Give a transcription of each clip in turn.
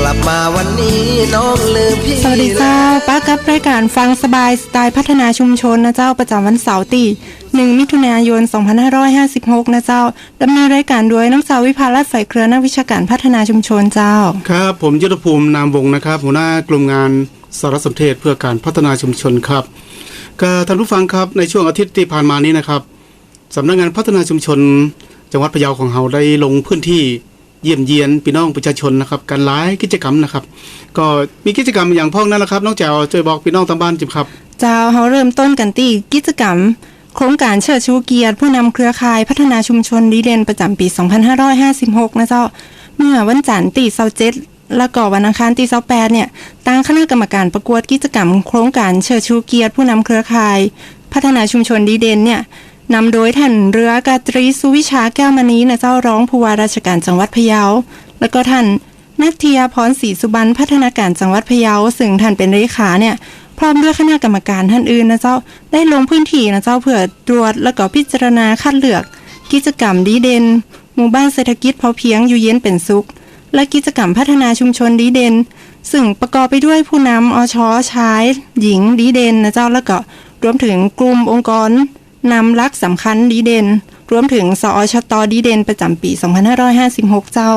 กลับมาวันนี้น้องลืมพี่สวัสดีเจ้าป้ากับรายการฟังสบายสไตล์พัฒนาชุมชนนะเจ้าประจำวันเสาร์ที่1มิถุนายน 2556 นะเจ้าดำเนินรายการโดยน้องสาววิภาลัดฝ่ายเครือนักวิชาการพัฒนาชุมชนเจ้า ครับ ผมยุทธภูมินามวงศ์นะครับ หัวหน้ากลุ่มงานสารสนเทศเพื่อการพัฒนาชุมชนครับก็ท่านผู้ฟังครับในช่วงอาทิตย์ที่ผ่านมานี้นะครับสำนักงานพัฒนาชุมชน จังหวัดพะเยาของเราได้ลงพื้นที่ เยี่ยมเยียนพี่น้องประชาชนนะครับการหลายกิจกรรมนะครับ ก็มีกิจกรรมอย่างพ้องนั้นนะครับน้องแจวช่วยบอกพี่น้องทางบ้านจิบครับเจ้าเขาเริ่มต้นกันที่กิจกรรม โครงการเชิดชูเกียรติผู้นำเครือข่ายพัฒนาชุมชนดีเด่นประจำปี 2556 นะเจ้า เมื่อวันจันทร์ที่27แล้วก็วันอังคารที่28เนี่ยตั้งคณะกรรมการประกวดกิจกรรม โครงการเชิดชูเกียรติผู้นำเครือข่าย พัฒนาชุมชนดีเด่นเนี่ย นำโดยท่านเรือกาตรีสุวิชาแก้วมณีนะเจ้าร้องผู้ว่าราชการจังหวัดพะเยา แล้วก็ท่านนัทเทียพรศรีสุบรรณพัฒนาการจังหวัดพะเยา ซึ่งท่านเป็นเลขาเนี่ยพร้อมด้วยคณะกรรมการท่านอื่นนะเจ้าได้ลงพื้นที่นะเจ้าเพื่อตรวจแล้วก็พิจารณาคัดเลือก กิจกรรมดีเด่นหมู่บ้านเศรษฐกิจพอเพียงอยู่เย็นเป็นสุข และกิจกรรมพัฒนาชุมชนดีเด่นซึ่งประกอบไปด้วยผู้นำอชอชาย หญิงดีเด่นนะเจ้าแล้วก็รวมถึงกลุ่มองค์กร นำลักษณ์สำคัญดีเด่น รวมถึงสอชตดีเด่นประจำปี 2556 เจ้า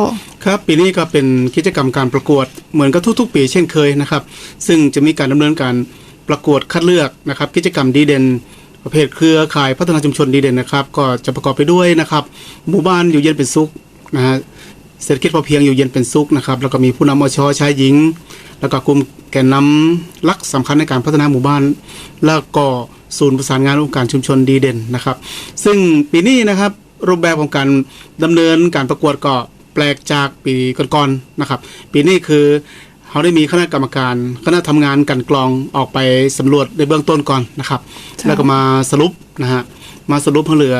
ครับ ปีนี้ก็เป็นกิจกรรมการประกวดเหมือนกับทุกๆ ปีเช่นเคยนะครับ ซึ่งจะมีการดำเนินการประกวดคัดเลือกนะครับ กิจกรรมดีเด่นประเภทเครือข่ายพัฒนาชุมชนดีเด่นนะครับ ก็จะประกอบไปด้วยนะครับหมู่บ้านอยู่เย็นเป็นสุขนะฮะเศรษฐกิจพอเพียงอยู่เย็นเป็นสุขนะครับแล้วก็มีผู้นำอชชายหญิง แล้วก็กลุ่มแกนนำลักสำคัญในการพัฒนาหมู่บ้าน แล้วก็ ศูนย์ประสานงานองค์การชุมชนดีเด่นนะครับ ซึ่งปีนี้นะครับรูปแบบของการดำเนินการประกวดก็แปลกจากปีก่อนๆนะครับ ปีนี้คือเขาได้มีคณะกรรมการคณะทำงานกันกรองออกไปสำรวจในเบื้องต้นก่อนนะครับจ้ะแล้วก็มาสรุปนะฮะมาสรุปให้เหลือ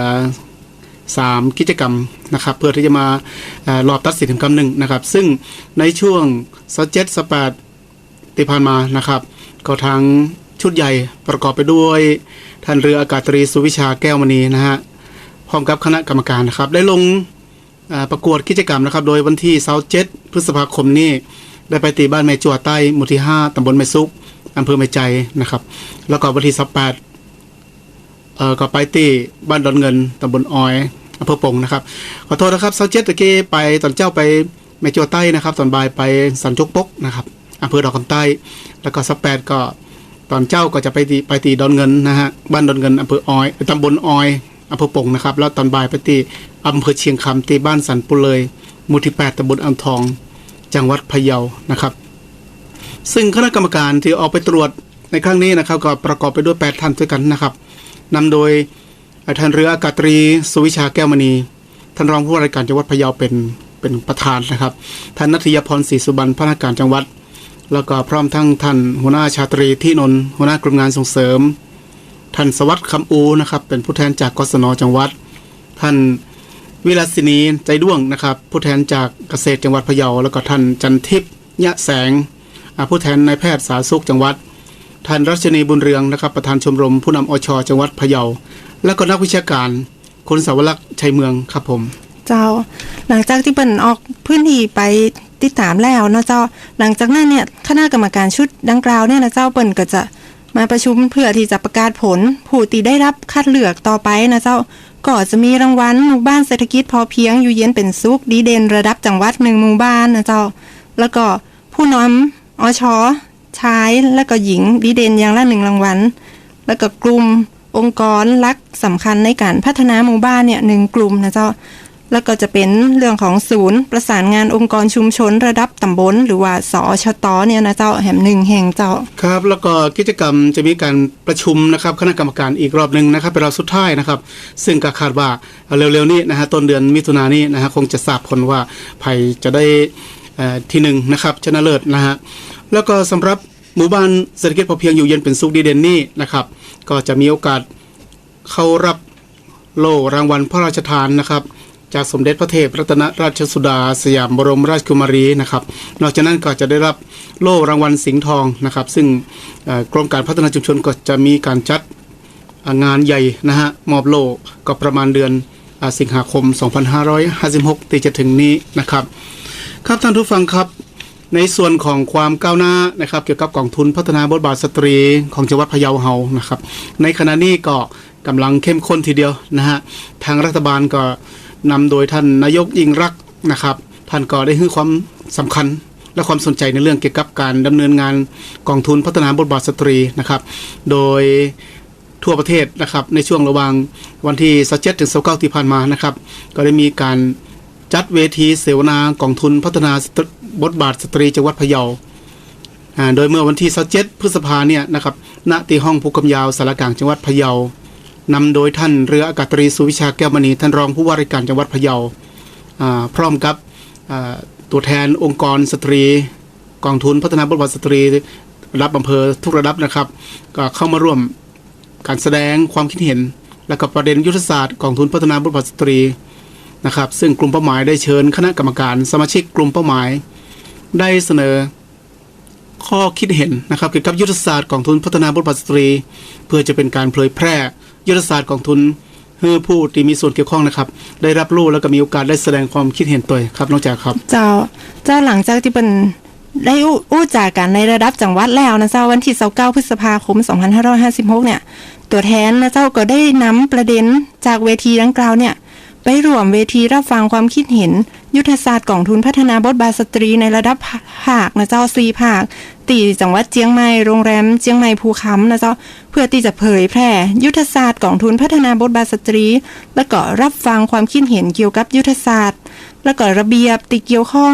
สามกิจกรรมนะครับ เพื่อที่จะมาเอ่อรอบตัดสินถึงคำหนึ่งนะครับ ซึ่งในช่วงสเจ็ดสแปดที่ผ่านมานะครับ ก็ทาง ชุดใหญ่ประกอบไปด้วยท่านเรืออากาศตรีสุวิชาแก้วมณีนะฮะพร้อมกับคณะกรรมการนะครับ ได้ลงประกวดกิจกรรมนะครับ โดยวันที่เสาร์เจ็ดพฤษภาคมนี้ได้ไปตีบ้านแม่จัวใต้หมู่ที่ห้าตำบลแม่ซุกอำเภอแม่ใจนะครับ แล้วก็วันที่สิบแปดเอ่อก็ไปที่บ้านดอนเงินตำบลออยอำเภอปงนะครับ ขอโทษนะครับเซาเจ็ดตะกี้ไปตอนเจ้าไปแม่จัวใต้นะครับ ตอนบ่ายไปสันจกปกนะครับอำเภอดอกคำใต้ แล้วก็สักแปดก็ ตอนเจ้าก็จะไปตีไปตีดอนเงินนะฮะบ้านดอนเงินอำเภอออยตำบลออยอำเภอปงนะครับ แล้วตอนบ่ายไปตีอำเภอเชียงคำตีบ้านสันปุเลยหมู่ที่แปดตำบลอ่างทอง จังหวัดพะเยานะครับ ซึ่งคณะกรรมการที่ออกไปตรวจในครั้งนี้นะครับ ก็ประกอบไปด้วยแปดท่านด้วยกันนะครับนำโดยท่านเรืออากาศตรีสุวิชาแก้วมณีท่านรองผู้ว่าราชการจังหวัดพะเยาเป็นเป็นประธานนะครับท่านนัทยพรศรีสุบรรณพนักงานจังหวัด แล้วก็พร้อมทั้งท่านหัวหน้าชาตรีที่นนหัวหน้ากลุ่มงานส่งเสริม ท่านสวัสดิ์คำอูนะครับเป็นผู้แทนจากกศนจังหวัด ท่านวิลาสินีใจด้วงนะครับ ผู้แทนจากเกษตรจังหวัดพะเยาแล้วก็ท่านจันทิพย์ยะแสงผู้แทนนายแพทย์สาสุขจังหวัด ท่านรัชนีบุญเรืองนะครับ ประธานชมรมผู้นำอชจังหวัดพะเยาและก็นักวิชาการคุณสาวรักษ์ชัยเมืองครับผม เจ้าหลังจากที่เปิ่นออกพื้นที่ไป ติดตามแล้วเนาะเจ้า หลังจากนั้นเนี่ยคณะกรรมการชุดดังกล่าวเนี่ยนะเจ้าเปิ่นก็จะมาประชุมเพื่อที่จะประกาศผล ผู้ที่ได้รับคัดเลือกต่อไปนะเจ้าก็จะมีรางวัลหมู่บ้านเศรษฐกิจพอเพียงอยู่เย็นเป็นสุขดีเด่นระดับจังหวัดหนึ่งหมู่บ้านนะเจ้า แล้วก็ผู้นำอมอชอชายและก็หญิงดีเด่นอย่างละหนึ่งรางวัล แล้วก็กลุ่มองค์กรลักสำคัญในการพัฒนาหมู่บ้านเนี่ยหนึ่งกลุ่มนะเจ้า แล้วก็จะเป็นเรื่องของศูนย์ ประสานงานองค์กรชุมชนระดับตำบลหรือว่าสอชตเนี่ยนะเจ้าแห่งหนึ่งแห่งเจ้าครับ แล้วก็กิจกรรมจะมีการประชุมนะครับคณะกรรมการอีกรอบหนึ่งนะครับเป็นรอบสุดท้ายนะครับ ซึ่งก็คาดว่าเร็วๆนี้นะฮะต้นเดือนมิถุนายนนี้นะฮะคงจะทราบผลว่าใครจะได้ที่หนึ่งนะครับชนะเลิศนะฮะแล้วก็สำหรับหมู่บ้านเศรษฐกิจพอเพียงอยู่เย็นเป็นสุขดีเด่นนี่นะครับ ก็จะมีโอกาสเข้ารับโล่รางวัลพระราชทานนะครับ จากสมเด็จพระเทพรัตนราชสุดา สยามบรมราชกุมารีนะครับ นอกจากนั้นก็จะได้รับโล่รางวัลสิงห์ทองนะครับ ซึ่งกรมการพัฒนาชุมชนก็จะมีการจัดงานใหญ่นะฮะมอบโล่ก็ประมาณเดือนอ่าสิงหาคม 2556 ที่จะถึงนี้นะครับ ครับท่านผู้ฟังครับในส่วนของความก้าวหน้านะครับเกี่ยวกับกองทุนพัฒนาบทบาทสตรีของจังหวัดพะเยาเฮานะครับ ในขณะนี้ก็กำลังเข้มข้นทีเดียวนะฮะทางรัฐบาลก็ นำโดยท่านนายกยิ่งรักนะครับ ท่านก็ได้ให้ความสำคัญและความสนใจในเรื่องเกี่ยวกับการดำเนินงานกองทุนพัฒนาบทบาทสตรีนะครับ โดยทั่วประเทศนะครับ ในช่วงระหว่างวันที่27ถึง29ที่ผ่านมานะครับ ก็ได้มีการจัดเวทีเสวนากองทุนพัฒนาบทบาทสตรีจังหวัดพะเยาอ่าโดยเมื่อวันที่27พฤษภาเนี่ยนะครับณที่ห้องภูกำยาวสารกลางจังหวัดพะเยา นำโดยท่านเรืออากาศตรีสุวิชาแก้วมณีท่านรองผู้ว่าราชการจังหวัดพะเยาพร้อมกับตัวแทนองค์กรสตรี กองทุนพัฒนาบทบาทสตรีระดับอำเภอทุกระดับนะครับ ก็เข้ามาร่วมการแสดงความคิดเห็น และก็ประเด็นยุทธศาสตร์กองทุนพัฒนาบทบาทสตรีนะครับ ซึ่งกลุ่มเป้าหมายได้เชิญคณะกรรมการสมาชิกกลุ่มเป้าหมาย ได้เสนอข้อคิดเห็นนะครับเกี่ยวกับยุทธศาสตร์กองทุนพัฒนาบทบาทสตรี เพื่อจะเป็นการเผยแพร่ ยุทธศาสตร์กองทุนให้ผู้ที่มีส่วนเกี่ยวข้องนะครับ ได้รับรู้แล้วก็มีโอกาสได้แสดงความคิดเห็นตัวครับน้องจ๋าครับ เจ้าเจ้าหลังจากที่เป็นได้อู้จากกันในระดับจังหวัดแล้วนะเจ้าวันที่29พฤษภาคม 2556 เนี่ย ตัวแทนนะเจ้าก็ได้นำประเด็นจากเวทีดังกล่าวเนี่ย ไปร่วมเวทีรับฟังความคิดเห็น ยุทธศาสตร์กองทุนพัฒนาบทบาทสตรีในระดับภาคนะเจ้าซีภาค ตีจังหวัดเจียงใหม่โรงแรมเจียงใหม่ภูคำนะเจ้าเพื่อที่จะเผยแพร่ ยุทธศาสตร์กองทุนพัฒนาบทบาทสตรี และก็รับฟังความคิดเห็นเกี่ยวกับยุทธศาสตร์ และก็ระเบียบที่เกี่ยวข้อง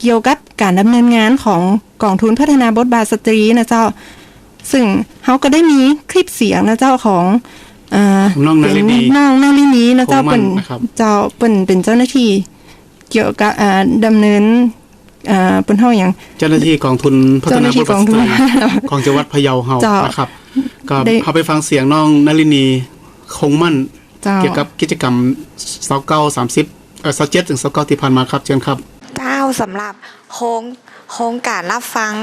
เกี่ยวกับการดำเนินงานของกองทุนพัฒนาบทบาทสตรีนะเจ้า ซึ่งเขาก็ได้มีคลิปเสียงนะเจ้าของ น้องนารินีเป็น้องนารินีนะเจ้าโคมั่เป็นนนะครับเจ้าเป็นเป็นเจ้าหน้าที่เกี่ยวกับอ่าดำเนินอ่าเป็นเท่าอย่างเจ้าหน้าที่กองทุนพัฒนาบทบาทสตรีของจังหวัดพะเยาเฮาเจ้านนะครับก็ได้เอาไปฟังเสียงน้องนลินีคงมั่นเจ้าเกี่ยวกับกิจกรรมเสาเก้าสามสิบเออเสาเจ็ดถึงเสาเก้าที่ผ่านมาครับเชิญครับเจ้าสำหรับโครง โครงการรับฟัง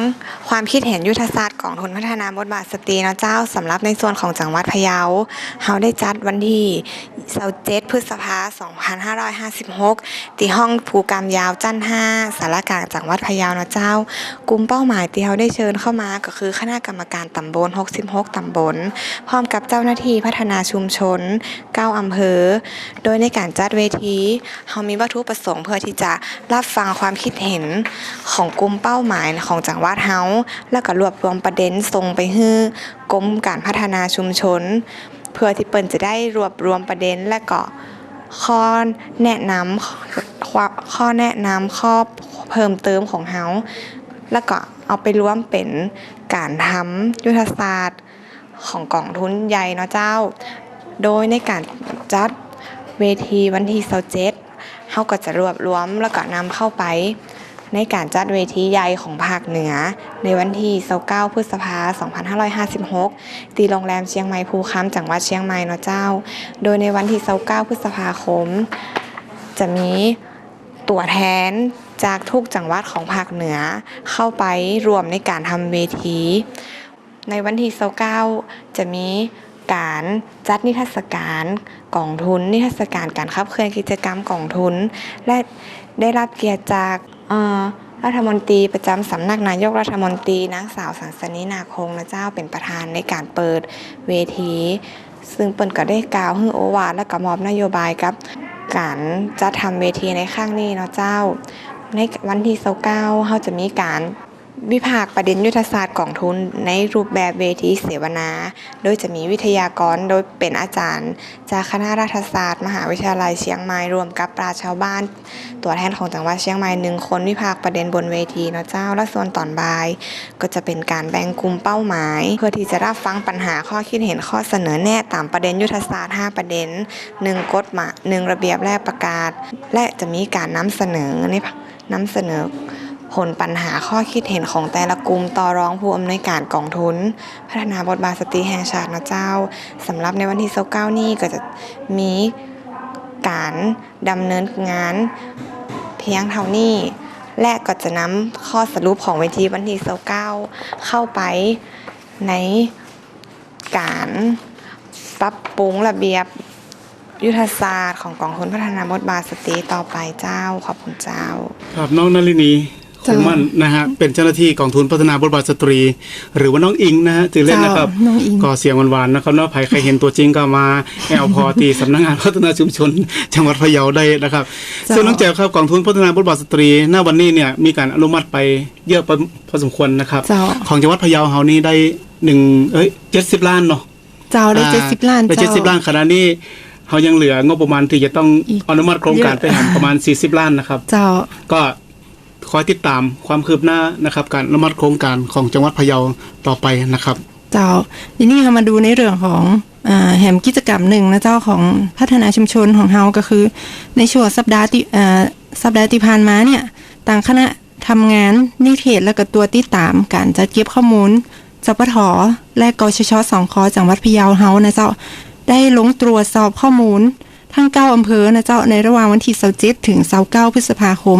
ความคิดเห็นยุทธศาสตร์กองทุนพัฒนาบทบาทสตรีนะเจ้าสำหรับในส่วนของจังหวัดพะเยาเขาได้จัดวันที่27พฤษภา2556 ที่ห้องภูกรรมยาวจันห้าสารกลางจังหวัดพะเยานะเจ้ากลุ่มเป้าหมายที่เขาได้เชิญเข้ามาก็คือคณะกรรมการตำบล 66 ตำบล พร้อมกับเจ้าหน้าที่พัฒนาชุมชน 9 อำเภอ โดยในการจัดเวทีเขามีวัตถุประสงค์เพื่อที่จะรับฟังความคิดเห็นของกลุ่มเป้าหมายของจังหวัดเฮาแล้วก็รวบรวมประเด็นส่งไปให้กรมการพัฒนาชุมชน เพื่อที่เปิ่นจะได้รวบรวมประเด็นและก็ข้อแนะนำข้อข้อแนะนำข้อเพิ่มเติมของเฮาแล้วก็เอาไปรวมเป็นการทำยุทธศาสตร์ของกองทุนใหญ่เนาะเจ้า โดยในการจัดเวทีวันที่27เฮาก็จะรวบรวมแล้วก็นำเข้าไป ในการจัดเวทีใหญ่ของภาคเหนือ ในวันที่29พฤษภา2556 ตีโรงแรมเชียงใหม่ภูคำจังหวัดเชียงใหม่เนาะเจ้า โดยในวันที่29พฤษภาคม จะมีตัวแทนจากทุกจังหวัดของภาคเหนือ เข้าไปรวมในการทำเวที ในวันที่29จะมีการจัดนิทรรศการกองทุน นิทรรศการการขับเคลื่อนกิจกรรมกองทุน และได้รับเกียรติจาก รัฐมนตรีประจำสำนักนายกรัฐมนตรีนางสาวสันสนีนาคงนะเจ้าเป็นประธานในการเปิดเวที ซึ่งเปิดก็ได้กล่าวให้โอวาทและก็มอบนโยบายกับการจะทำเวทีในข้างนี้เนาะเจ้า ในวันที่29เขาจะมีการ วิพากประเด็นยุทธศาสตร์กองทุนในรูปแบบเวทีเสวนา โดยจะมีวิทยากรโดยเป็นอาจารย์ จากคณะรัฐศาสตร์ มหาวิทยาลัยเชียงใหม่รวมกับปราชชาวบ้าน ตัวแทนของจังหวัดเชียงใหม่หนึ่งคนวิพากประเด็นบนเวทีนะเจ้าและส่วนตอนบ่าย ก็จะเป็นการแบ่งกลุ่มเป้าหมาย เพื่อที่จะรับฟังปัญหาข้อคิดเห็นข้อเสนอแนะตามประเด็นยุทธศาสตร์ 5 ประเด็น 1 กฎหมาย1ระเบียบและประกาศ และจะมีการนำเสนอในนำเสนอ ผลปัญหาข้อคิดเห็นของแต่ละกลุ่มต่อรองผู้อำนวยการกองทุน พัฒนาบทบาทสตรีแห่งชาตินะเจ้าสำหรับในวันที่29นี้ก็จะมีการดำเนินงานเพียงเท่านี้ และก็จะนำข้อสรุปของเวทีวันที่29เข้าไปในการปรับปรุงระเบียบยุทธศาสตร์ของกองทุนพัฒนาบทบาทสตรีต่อไปเจ้า ขอบคุณเจ้า ครับน้องนลินี คจ้ะงมั่นนะฮะเป็นเจ้าหน้าที่กองทุนพัฒนาบทบาทสตรี หรือว่าน้องอิงนะฮะจือเล่นนะครับเจ้าน้องอิงก็เสียงหวานๆนะครับเนาะใครใครเห็นตัวจริงก็มาแอลพอตีสำนักงานพัฒนาชุมชน จังหวัดพะเยาได้นะครับเจ้าซึ่งน้องแจ๋วครับกองทุนพัฒนาบทบาทสตรีหน้าวันนี้เนี่ยมีการอนุมัติไปเยอะพอพอสมควรนะครับเจ้าของจังหวัดพะเยาเฮานี่ได้หนึ่งเอ้ยเจ็ดสิบล้านเนาะเจ้าได้อ่เจ็ดสิบล้านได้เจ้าเจ็ดสิบล้านขณะนี้เขายังเหลืองบประมาณที่จะต้องอีกอนุมัติโครงการเยอะไปแหมประมาณ 40 ล้านนะครับ เจ้าก็ คอยติดตามความคืบหน้านะครับ การอนุมัติโครงการของจังหวัดพะเยาต่อไปนะครับ เจ้าทีนี้เรามาดูในเรื่องของอแหมกิจกรรมหนึ่งนะเจ้าของพัฒนาชุมชนของเฮาก็คือ ในช่วงสัปดาห์ที่สัปดาห์ที่ผ่านมาเนี่ยต่างคณะทำงานนิเทศและก็ตัวติดตามการจัดเก็บข้อมูลจปทและกชชสองคอจังหวัดพะเยาเฮานะเจ้าได้ลงตรวจสอบข้อมูล ทั้ง 9 อำเภอนะเจ้าในระหว่างวันที่27ถึง29พฤษภาคม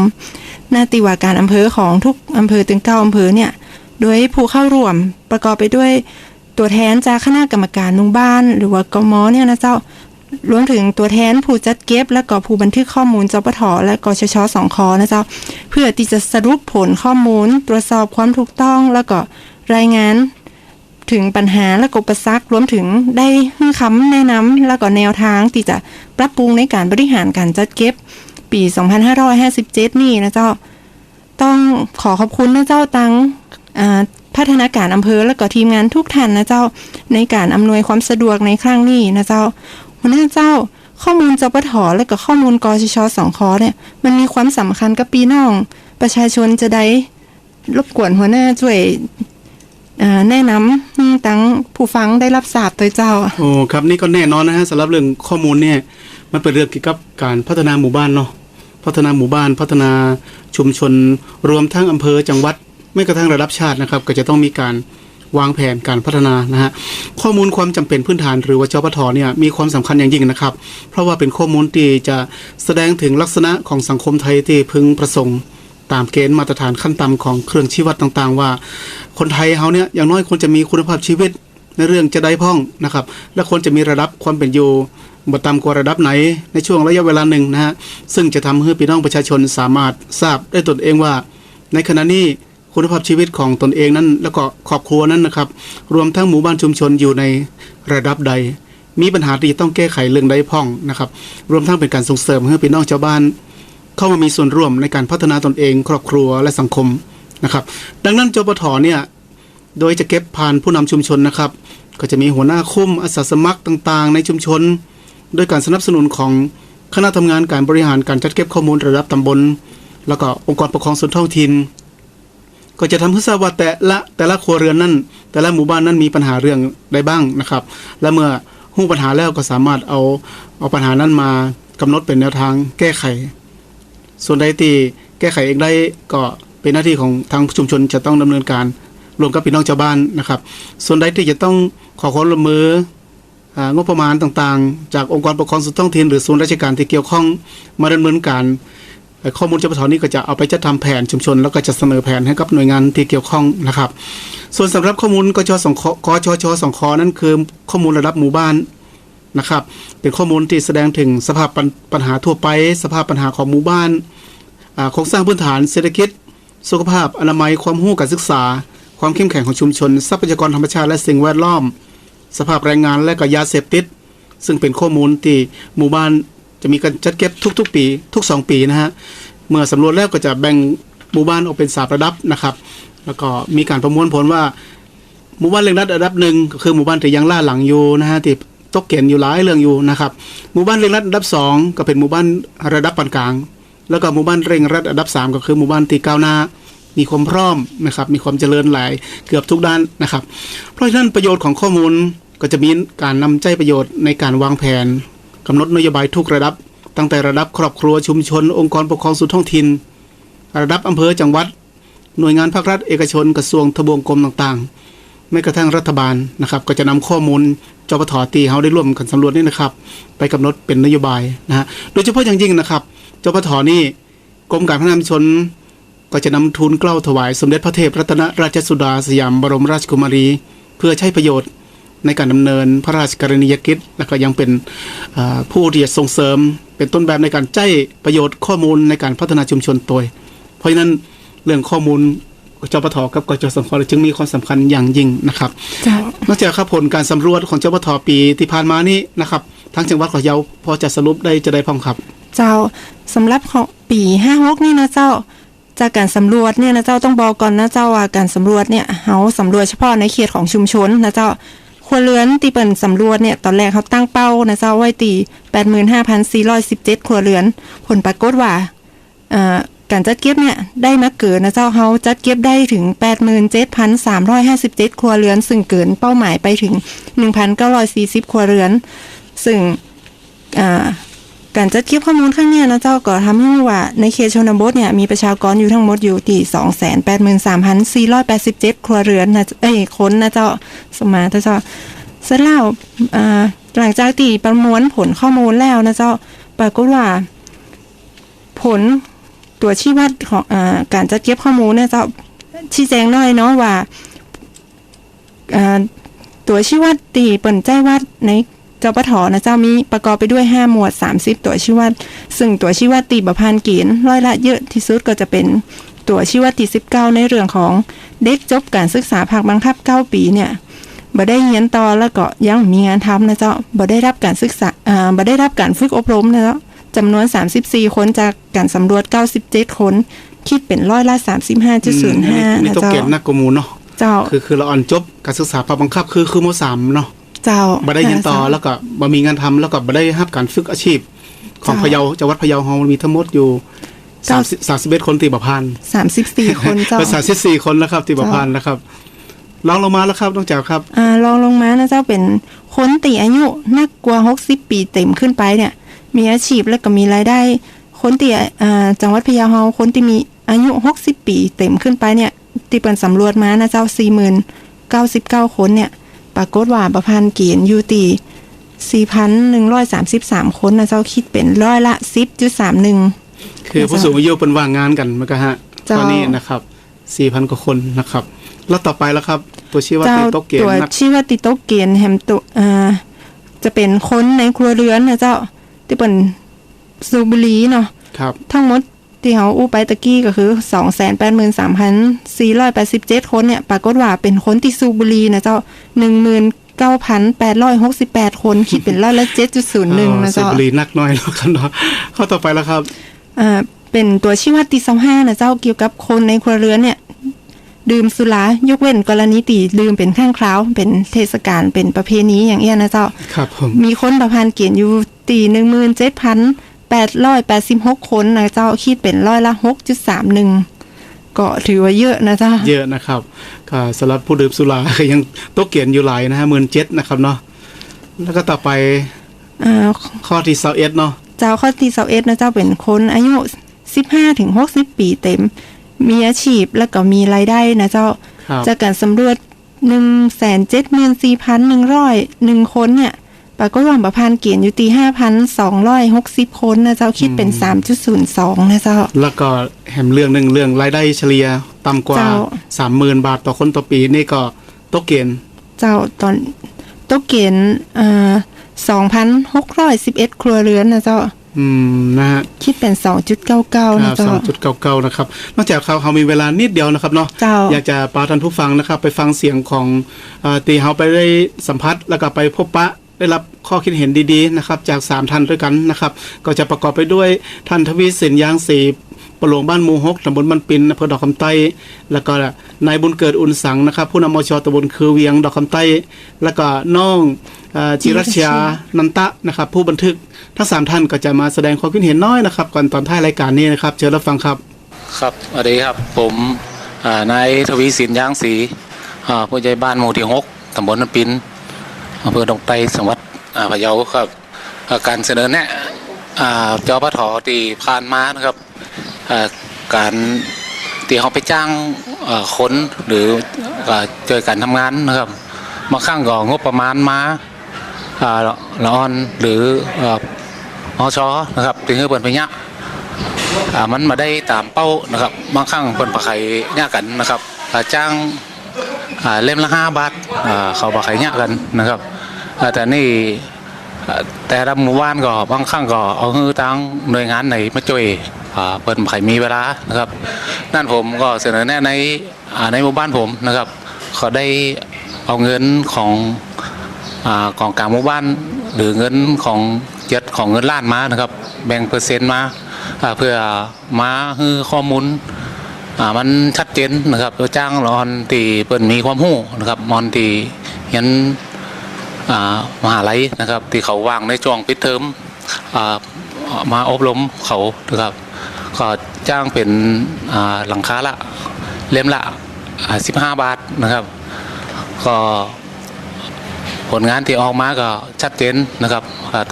หน้าติว่าการอำเภอของทุกอำเภอถึง 9 อำเภอเนี่ย โดยผู้เข้าร่วมประกอบไปด้วยตัวแทนจากคณะกรรมการหนุ่งบ้าน หรือว่ากมเนี่ยนะเจ้ารวมถึงตัวแทนผู้จัดเก็บ และก็ผู้บันทึกข้อมูลจปทและกชชสองคอนะเจ้า เพื่อที่จะสรุปผลข้อมูล ตรวจสอบความถูกต้องแล้วก็รายงาน ถึงปัญหาและก็อุปสรรครวมถึงได้ให้คำแนะนำและก็แนวทางที่จะปรับปรุงในการบริหารการจัดเก็บ ปี 2557 นี่นะเจ้า ต้องขอขอบคุณนะเจ้าตังพัฒนาการอำเภอและก็ทีมงานทุกท่านนะเจ้า ในการอำนวยความสะดวกในครั้งนี้นะเจ้าหัวหน้าเจ้าข้อมูลจปทและก็ข้อมูลกชชสองคเนี่ยมันมีความสำคัญกับปีน้อง ประชาชนจะได้รบกวนหัวหน้าช่วย แนะนำตั้งผู้ฟังได้รับทราบโดยเจ้า โอ้ครับนี่ก็แน่นอนนะฮะสำหรับเรื่องข้อมูลเนี่ยมันเป็นเรื่องเกี่ยวกับการพัฒนาหมู่บ้านเนาะพัฒนาหมู่บ้านพัฒนาชุมชน รวมทั้งอำเภอจังหวัดไม่กระทั่งระดับชาตินะครับ ก็จะต้องมีการวางแผนการพัฒนานะฮะข้อมูลความจำเป็นพื้นฐานหรือว่าจปทเนี่ยมีความสำคัญอย่างยิ่งนะครับ เพราะว่าเป็นข้อมูลที่จะแสดงถึงลักษณะของสังคมไทยที่พึงประสงค์ ตามเกณฑ์มาตรฐานขั้นต่ำของเครื่องชี้วัดต่างๆ ว่า คนไทยเขาเนี่ยอย่างน้อยควรจะมีคุณภาพชีวิตในเรื่องจะได้พ่องนะครับ และควรจะมีระดับความเป็นอยู่บ่ต่ำกว่าระดับไหนในช่วงระยะเวลาหนึ่งนะฮะซึ่งจะทำให้พี่น้องประชาชนสามารถทราบได้ตนเองว่า ในขณะนี้คุณภาพชีวิตของตนเองนั้น แล้วก็ครอบครัวนั้นนะครับ รวมทั้งหมู่บ้านชุมชนอยู่ในระดับใด มีปัญหาที่ต้องแก้ไขเรื่องใดพ่องนะครับ รวมทั้งเป็นการส่งเสริมให้พี่น้องชาวบ้าน เข้ามามีส่วนร่วมในการพัฒนาตนเอง ครอบครัวและสังคมนะครับ ดังนั้นจปทเนี่ยโดยจะเก็บผ่านผู้นำชุมชนนะครับ ก็จะมีหัวหน้าคุ้มอาสาสมัครต่างๆ ในชุมชน ด้วยการสนับสนุนของคณะทำงานการบริหารการจัดเก็บข้อมูลระดับตำบล แล้วก็องค์กรปกครองส่วนท้องถิ่นก็จะทำให้ทราบว่าแต่ละแต่ละครัวเรือนนั้นแต่ละหมู่บ้านนั้นมีปัญหาเรื่องใดบ้างนะครับ และเมื่อหู้ปัญหาแล้วก็สามารถเอาเอาปัญหานั้นมากำหนดเป็นแนวทางแก้ไข ส่วนใดที่แก้ไขเองได้ก็เป็นหน้าที่ของทางชุมชนจะต้องดำเนินการรวมกับพี่น้องชาวบ้านนะครับ ส่วนใดที่จะต้องขอความร่วมมือองบประมาณต่างๆ จากองค์กรปกครองส่วนท้องถิ่นหรือส่วนราชการที่เกี่ยวข้องมาดำเนินการข้อมูลจปทนี้ก็จะเอาไปจัดทำแผนชุมชน แล้วก็จะเสนอแผนให้กับหน่วยงานที่เกี่ยวข้องนะครับ ส่วนสำหรับข้อมูลกชสองกชชสองคนั่นคือข้อมูลระดับหมู่บ้าน นะครับ เป็นข้อมูลที่แสดงถึงสภาพปัญปัญหาทั่วไป สภาพปัญหาของหมู่บ้านอ่าโครงสร้างพื้นฐานเศรษฐกิจ สุขภาพอนามัยความรู้การศึกษา ความเข้มแข็งของชุมชน ทรัพยากรธรรมชาติและสิ่งแวดล้อม สภาพแรงงานและก็ยาเสพติด ซึ่งเป็นข้อมูลที่หมู่บ้านจะมีการจัดเก็บทุกๆ ปี ทุก 2 ปีนะฮะเมื่อสำรวจแล้วก็จะแบ่งหมู่บ้านออกเป็นสามระดับนะครับแล้วก็มีการประมวลผลว่าหมู่บ้านเร่งรัดระดับหนึ่งก็คือหมู่บ้านที่ยังล่าหลังอยู่นะฮะที่ ตกเกณฑ์อยู่หลายเรื่องอยู่นะครับหมู่บ้านเร่งรัดระดับสองก็เป็นหมู่บ้านระดับปานกลาง แล้วก็หมู่บ้านเร่งรัดระดับสามก็คือหมู่บ้านที่ก้าวหน้ามีความพร้อมนะครับมีความเจริญหลายเกือบทุกด้านนะครับ เพราะฉะนั้นประโยชน์ของข้อมูลก็จะมีการนำใจประโยชน์ในการวางแผนกำหนดนโยบายทุกระดับ ตั้งแต่ระดับครอบครัวชุมชน องค์กรปกครองส่วนท้องถิ่นระดับอำเภอจังหวัด หน่วยงานภาครัฐเอกชนกระทรวงทบวงกรมต่างๆ ไม่กระทั่งรัฐบาลนะครับ ก็จะนำข้อมูลจปทตีเขาได้ร่วมกันสำรวจนี่นะครับ ไปกำหนดเป็นนโยบายนะฮะโดยเฉพาะอย่างยิ่งนะครับจปทนี่กรมการพัฒนาชุมชนก็จะนำทุนเกล้าถวาย สมเด็จพระเทพรัตนราชสุดาสยามบรมราชกุมารี เพื่อใช้ประโยชน์ในการดำเนินพระราชกรณียกิจ และก็ยังเป็นผู้ที่จะส่งเสริม เป็นต้นแบบในการใช้ประโยชน์ข้อมูลในการพัฒนาชุมชนตัวเพราะฉะนั้นเรื่องข้อมูล จปทกับกจสงเคราะห์จึงมีความสำคัญอย่างยิ่งนะครับเจ้านอกจากครับผลการสำรวจของจปทปีที่ผ่านมานี้นะครับทางจังหวัดของเยาพอจะสรุปได้จะได้พ้องครับ เจ้าสำหรับของปี56นี่นะเจ้าจากการสำรวจเนี่ยนะเจ้าต้องบอกก่อนนะเจ้าว่าการสำรวจเนี่ยเฮาสำรวจเฉพาะในเขตของชุมชนนะเจ้าครัวเรือนที่เปิ่นสำรวจเนี่ยตอนแรกเขาตั้งเป้านะเจ้าไว้ตี 85,417 ครัวเรือน ผลปรากฏว่าเอ่อ การจัดเก็บเนี่ยได้มาเกินนะเจ้าเฮาจัดเก็บได้ถึง 87,357 ครัวเรือน ซึ่งเกินเป้าหมายไปถึง 1,940 ครัวเรือน ซึ่งการจัดเก็บข้อมูลข้างเนี้ยนะเจ้าก็ทำให้ว่าในเขตชนบทเนี่ยมีประชากรอยู่ทั้งหมดอยู่ที่283,487 ครัวเรือนนะเอ้ยคนนะเจ้าสมาเจ้าเสร็จแล้วอ่าหลังจากที่ประมวลผลข้อมูลแล้วนะเจ้าปรากฏว่า ผล ตัวชี้วัดของอการจัดเก็บข้อมูลเนี่ยเจ้าชี้แจงน่อยเนาะว่าตัวชี้วัดตีเปิ่นใจวัดในจปทนะเจ้ามีประกอบไปด้วย 5 หมวด 30 ตัวชี้วัด ซึ่งตัวชี้วัดตีประพันธ์เกณฑ์ร้อยละเยอะที่สุดก็จะเป็นตัวชี้วัดที่19 ในเรื่องของเด็กจบการศึกษาภาคบังคับ 9 ปีเนี่ยบ่ได้เรียนต่อแล้วก็ยังมีงานทำนะเจ้าบ่ได้รับการศึกษาอ่าบ่ได้รับการฝึกอบรมนะเจ้า จำนวน 34 คนจากการสำรวจ 97 คน คิดเป็นร้อยละ 35.05นี่นะตัวเจ้าเกณฑ์นักกว่าหมูลเนาะเจ้าคือคือเราอ่อนจบการศึกษาภาคบังคับคือคือมสามเนาะเจ้าบ่ได้เรียนต่อแล้วก็บ่มีงานทำแล้วก็บ่ได้รับการฝึกอาชีพ ของเจ้าพะเยาจังหวัดพะเยาเฮามีทั้งหมดอยู่เก้า30 31คนที่บ่ผ่าน34คนเจ้าเป็น34คนนะครับที่บ่ผ่านนะครับลองลงมาแล้วครับน้องแจ๋วครับอ่ารองลงมานะเจ้าเป็นคนตีอายุนักกว่า60ปีเต็มขึ้นไปเนี่ย มีอาชีพและก็มีรายได้ คนตีอ่าจังหวัดพะเยาเฮาคนที่มีอายุ 60 ปีเต็มขึ้นไปเนี่ยที่เปิ่นสำรวจมานะเจ้า 40,099 คนเนี่ย ปรากฏว่าประพันธ์เกณฑ์อยู่ตี4,133 คนนะเจ้าคิดเป็นร้อยละ 10.31 คือผู้สูงอายุเป็นว่างงานกันมันก็ฮะเจ้าตอนนี้นะครับ 4,000 กว่าคนนะครับ แล้วต่อไปแล้วครับ ตัวชี้ว่าเจ้าติดโต๊ะเกณตัวฑ์นักชื่อว่าติโตะเกณฑ์แฮมตัวอ่าจะเป็นคนในครัวเรือนนะเจ้า ที่เป็นสูบบุหรีเนาะครับทั้งหมดที่เขาอู้ไปตะกี้ก็คือ283,487คนเนี่ย ปรากฏว่าเป็นคนที่สูบบุหรีนะเจ้า19,868คนคิดเป็นร้อยละ7.01นะอ๋อสูบเจ้าบุหรี่นักน้อยแล้วครับเนาะข้อต่อไปแล้วครับอ่าเป็นตัวชี้วัดที่25นะเจ้าเกี่ยวกับคนในครัวเรือนเนี่ย ดื่มสุรายกเว้นกรณีตีดื่มเป็นข้างคราว เป็นเทศกาลเป็นประเพณีอย่างเอี้ยนะเจ้าครับผมมีคนประพันธ์เกียรติอยู่ตีหนึ่งหมื่นเจ็ดพันแปดร้อยแปดสิบหกคนนะเจ้าคิดเป็นร้อยละหกจุดสามหนึ่งก็ถือว่าเยอะนะเจ้าเยอะนะครับก็สำหรับผู้ดื่มสุราก็ยังโต๊ะเกณฑ์อยู่หลายนะฮะหมื่นเจ็ดนะครับเนาะแล้วก็ต่อไปอ่าข้อที่เเนาะเจ้าข้อที่เสาเอ็ดนะเจ้าเป็นคนอายุสิบห้าถึงหกสิบปีเต็ม มีอาชีพแล้วก็มีรายได้นะเจ้าครับจากการสำรวจหนึ่งแสนเจ็ดหมื่นสี่พันหนึ่งร้อยหนึ่งคนเนี่ยปรากฏว่าประพันธ์เกียรติอยู่ตีห้าพันสองร้อยหกสิบคนนะเจ้าคิดเป็นสามจุดศูนย์สองนะเจ้า แล้วก็แหมเรื่องหนึ่งเรื่องรายได้เฉลี่ยต่ำกว่าเจ้าสามหมื่นบาทต่อคนต่อปีนี่ก็โต๊ะเกณฑ์เจ้าตอนโตะเกณฑ์อ่าสองพันหกร้อยสิบเอ็ดครัวเรือนนะเจ้า อืมนะฮะคิดเป็นสองจุดเก้าเก้านะสเจ้าองจุดเก้าเก้านะครับ นอกจากเขาเขามีเวลานิดเดียวนะครับเนาะเจ้าอยากจะปาท่านผู้ฟังนะครับ ไปฟังเสียงของเออตีเฮาไปได้สัมผัสแล้วก็ไปพบปะได้รับข้อคิดเห็นดีๆนะครับ จากสามท่านด้วยกันนะครับ ก็จะประกอบไปด้วยท่านทวีสินยางสีปหลวงบ้านหมูฮกตำบลบ้านปินอำเภอดอกคำใต้ แล้วก็นายบุญเกิดอุ่นสังนะครับ ผู้นำมชตำบลคือเวียงดอกคำใต้ แล้วก็น้องเอ่อ จิรัชยานันตะนะครับ ผู้บันทึกทั้งสามท่านก็จะมาแสดงความคิดเห็นน้อยนะครับ ก่อนตอนท้ายรายการนี้นะครับเชิญรับฟังครับ ครับสวัสดีครับ ผมอ่านายทวีสินย่างศรีอ่าผู้ใหญ่บ้านหมู่ที่หกตำบลน้ำปินอำเภอดงไตจังหวัดอ่าพะเยาครับอ่าการเสนอแนะอ่าจอปทที่ผ่านมานะครับอ่าการที่เขาไปจ้างอ่าคนหรือก็เจอกันทำงานนะครับบางครั้งก็งบประมาณมาอ่า ละออนหรืออ่ออชนะครับถึงให้เปิดไปเนี้ยอ่ามันมาได้ตามเป้านะครับบางครั้งเปิดปลาไข่เนี้ยกันนะครับจ้างอ่าเล่มละห้าบาทอ่าเขาปลาไข่เนี้ยกันนะครับแต่นี่แต่ละหมู่บ้านก็บางครั้งก็เอาฮือทางหน่วยงานไหนมาช่วยอ่าเปิดไข่มีเวลานะครับนั่นผมก็เสนอแนะในในหมู่บ้านผมนะครับเขาได้เอาเงินของ ของกลางหมู่บ้านหรือเงินของเจ็ดของเงินล้านมานะครับ แบ่งเปอร์เซ็นต์มาเพื่อมาให้ข้อมูลมันชัดเจนนะครับตัวจ้างรอนตีเปิ่นมีความรู้นะครับมอนตียันมหาลัยนะครับที่เขาว่างในช่วงปิดเทอมอ่ามาอบรมเขานะครับก็จ้างเป็นหลังคาละเล่มละสิบห้าบาทนะครับ ก็ ผลงานที่ออกมาก็ชัดเจนนะครับ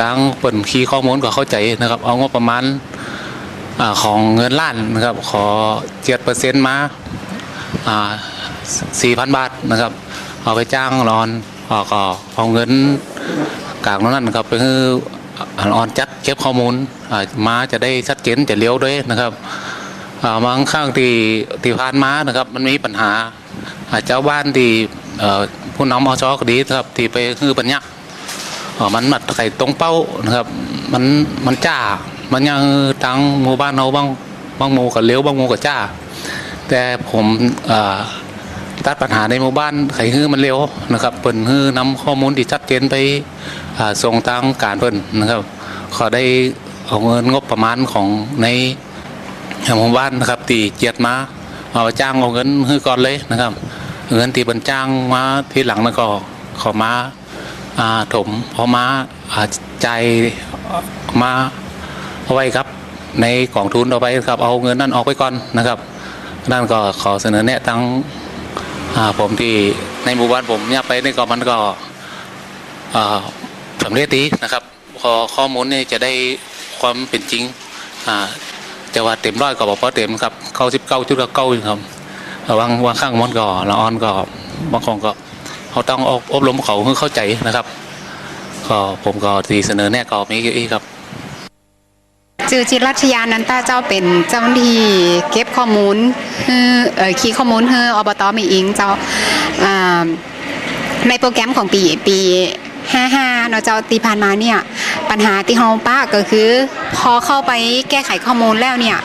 ตั้งเปิดคีย์ข้อมูลก็เข้าใจนะครับ เอางบประมาณอของเงินล้านนะครับ ขอเจ็ดเปอร์เซ็นต์มาสี่พันบาทนะครับ เอาไปจ้างรอนอ่าก็เอาเงินกลางนั้นนะครับไปคือออนจัดเก็บข้อมูลมาจะได้ชัดเจนจะเลี้ยวด้วยนะครับบางครั้งที่ที่ผ่านมานะครับ มันมีปัญหาเจ้าบ้านที่ ผู้นำอชก็ดีครับที่ไปคือปัญญาอ่ามันมัดไข่ตรงเป้านะครับ มันมันจ้า มันยังทางหมู่บ้านเราบางบางหมู่กับเลี้ยวบางหมู่กับจ้า แต่ผมเอ่อตัดปัญหาในหมู่บ้านไข่ฮื้อมันเร็วนะครับเปิ่นฮื้อนำข้อมูลที่ชัดเจนไปส่งทางการเปิ่นนะครับขอได้เอาเงินงบประมาณของในหมู่บ้านนะครับตีเจียดมาเอาจ้างเอาเงินฮื้อก่อนเลยนะครับ เงินที่บรรจ้างมาทีหลังแล้วก็ขอมาอาถมพอมาอาใจมาเอาไว้ครับ ในกองทุนเอาไปครับ เอาเงินนั่นออกไปก่อนนะครับนั่นก็ขอเสนอแนะตั้งผมที่ในหมู่บ้านผมเนี่ยไปนี่ก็มันก็สำเร็จดีนะครับพอข้อมูลเนี่ยจะได้ความเป็นจริงจะว่าเต็มร้อยก็บอกว่าเต็มครับเข้าสิบเก้าจุดเก้าครับ แต่บางบางข้างมันก็ละอ่อนก็บางคนก็เขาต้องอบอบรมเขาให้เข้าใจนะครับ ก็ผมก็ที่เสนอแนะก็มีอีกครับจือจิตรัชยานันตาเจ้าเป็นเจ้าหน้าที่เก็บข้อมูลฮือเอ่อคีย์ข้อมูลเฮออบตมีอิงเจ้าในโปรแกรมของปีปี55เนาะเจ้าตีผ่านมาเนี่ยปัญหาที่เฮาป้าก็คือ พอเข้าไปแก้ไขข้อมูลแล้วเนี่ย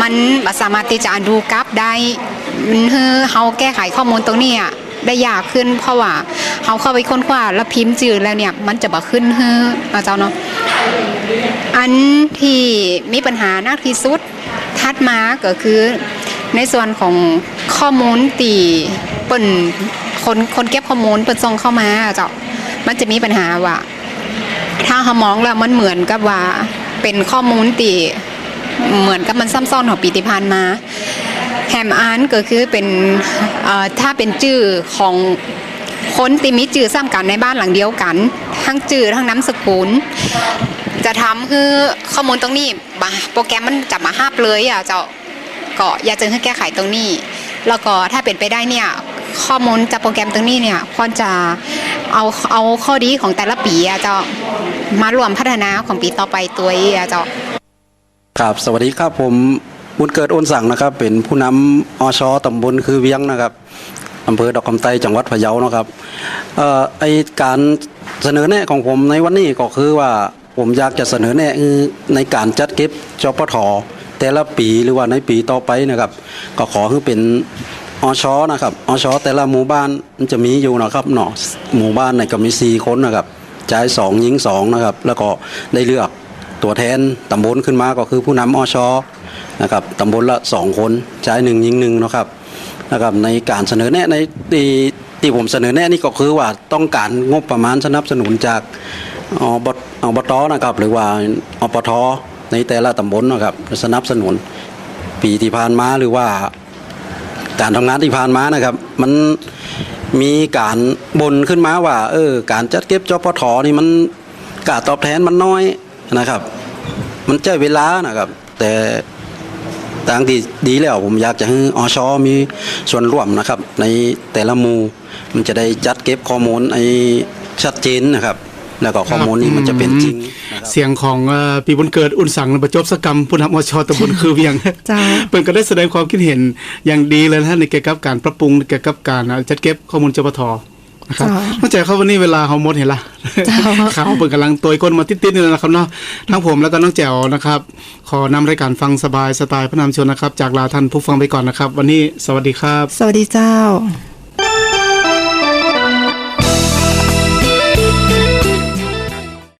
มันสามารถที่จะดูกลับได้ มันฮือเฮาแก้ไขข้อมูลตรงนี้ยได้ยากขึ้นเพราะว่าเฮาเข้าไปค้นคว้าแล้วพิมพ์จือแล้วเนี่ย มันจะบ่ขึ้นเฮือเนะเจ้าเนาะอันที่มีปัญหานักที่สุดทัดมาก็คือในส่วนของข้อมูลตีเปิ่นคนคนเก็บข้อมูลเปิ่นส่งเข้ามาเจ้ามันจะมีปัญหาว่าถ้าเขามองแล้วมันเหมือนกับว่าเป็นข้อมูลตีเหมือนกับมันซ้ำซ้อนของปีที่ผ่านมา แฮมอานก็คือเป็นถ้าเป็นชื่อของคนที่มีชื่อซ้ำกันในบ้านหลังเดียวกัน ทั้งชื่อทั้งน้ำสกุลจะทำคือข้อมูลตรงนี้โปรแกรมมันจะมาห้าเลยอะเจ้าก็อยากจะให้แก้ไขตรงนี้ แล้วก็ถ้าเป็นไปได้เนี่ยข้อมูลจากโปรแกรมตรงนี้เนี่ยควรจะเอาเอาข้อดีของแต่ละปีอะเจ้ามารวมพัฒนาของปีต่อไปตัวเองอะเจ้าครับสวัสดีครับผม บุญเกิดโอนสั่งนะครับ เป็นผู้นำอชตำบลคือเวียงนะครับอำเภอดอกคำไตจังหวัดพะเยานะครับเอ่อไอการเสนอแนะของผมในวันนี้ก็คือว่าผมอยากจะเสนอแนะในการจัดเก็บจปทแต่ละปีหรือว่าในปีต่อไปนะครับ ก็ขอให้เป็นอชนะครับอชแต่ละหมู่บ้านมันจะมีอยู่นะครับเนาะหมู่บ้านไหนก็มีสี่คนนะครับชายสองหญิงสองนะครับ แล้วก็ได้เลือก ตัวแทนตำบลขึ้นมาก็คือผู้นำอชนะครับตำบลละสองคนใช้หนึ่งยิงหนึ่งนะครับนะครับในการเสนอแนะในที่ที่ผมเสนอแนะนี่ก็คือว่าต้องการงบประมาณสนับสนุนจากอบอบตนะครับ หรือว่าอปทในแต่ละตำบลนะครับสนับสนุน ปีที่ผ่านมาหรือว่า การทำงานที่ผ่านมานะครับ มันมีการบ่นขึ้นมาว่า เออ การจัดเก็บจปทนี่มันการตอบแทนมันน้อย นะครับ มันใช้เวลานะครับ แต่ทางที่ดีแล้วผมอยากจะให้อชมีส่วนร่วมนะครับ ในแต่ละหมู่มันจะได้จัดเก็บข้อมูลไอ้ชัดเจนนะครับ แล้วก็ข้อมูลนี้มันจะเป็นจริงนะครับเสียงของเอ่อปีบุญเกิดอุ่นสังประจบสกรรมผู้นำอชตำบลคือเวียง เจ้า เปิ่นก็ได้แสดงความคิดเห็นอย่างดีเลยนะฮะในเกี่ยวกับการปรับปรุงเกี่ยวกับการอะจัดเก็บข้อมูลจปท นะครับจ้าเข้าใจเขาวันนี้เวลาเขาหมดเห็นละจ้าข่าวเปิ่นกำลังตัวก้นมาติดๆนี่แหละนะครับเนาะทั้งผมแล้วก็น้องแจ๋วนะครับ ขอนำรายการฟังสบายสไตล์พระนามชนนะครับ จากลาท่านผู้ฟังไปก่อนนะครับ วันนี้สวัสดีครับ สวัสดีเจ้า